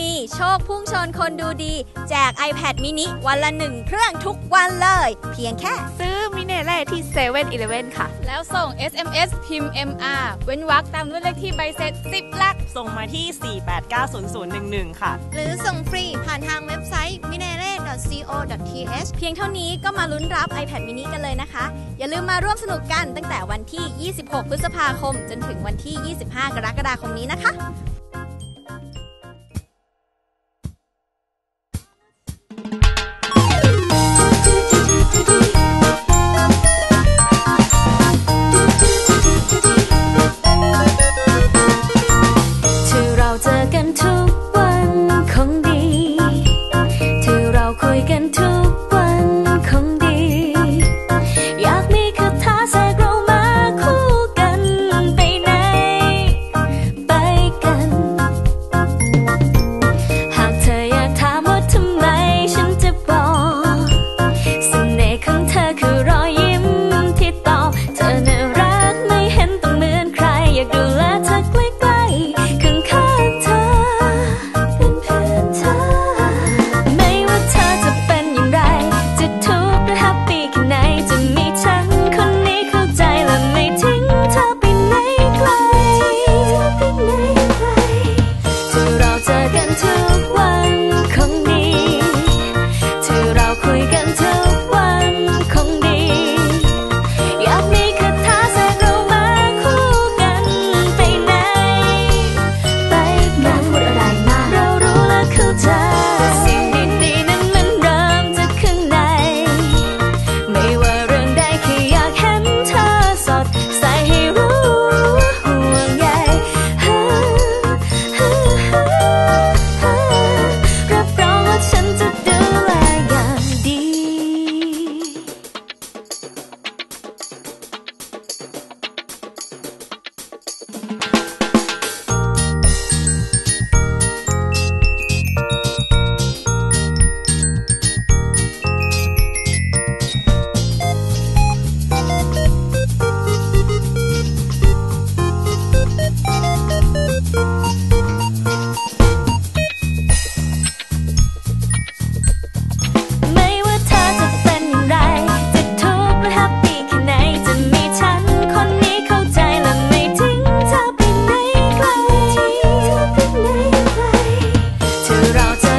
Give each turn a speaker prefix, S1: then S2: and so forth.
S1: มีโชคพุ่งชนคนดูดี แจก iPad mini วันละหนึ่งเครื่องทุกวันเลย เพียงแค่
S2: ซื้อมิเนเล่ที่7 e เ e ่ e อค่ะ
S3: แล้วส่ง SMS พิมพ์ MR เว้นวรรคตามด้วยเลขที่ใบเสร็จ 10 หลัก
S4: ส่งมาที่ 4890011 ค่ะ
S5: หรือส่งฟรีผ่านทางเว็บไซต์ minere.co.th
S1: เพียงเท่านี้ก็มาลุ้นรับ iPad mini กันเลยนะคะ อย่าลืมมาร่วมสนุกกันตั้งแต่วันที่ 26 พฤษภาคม จนถึงวันที่ 25 กรกฎาคมนี้นะคะ
S6: to route.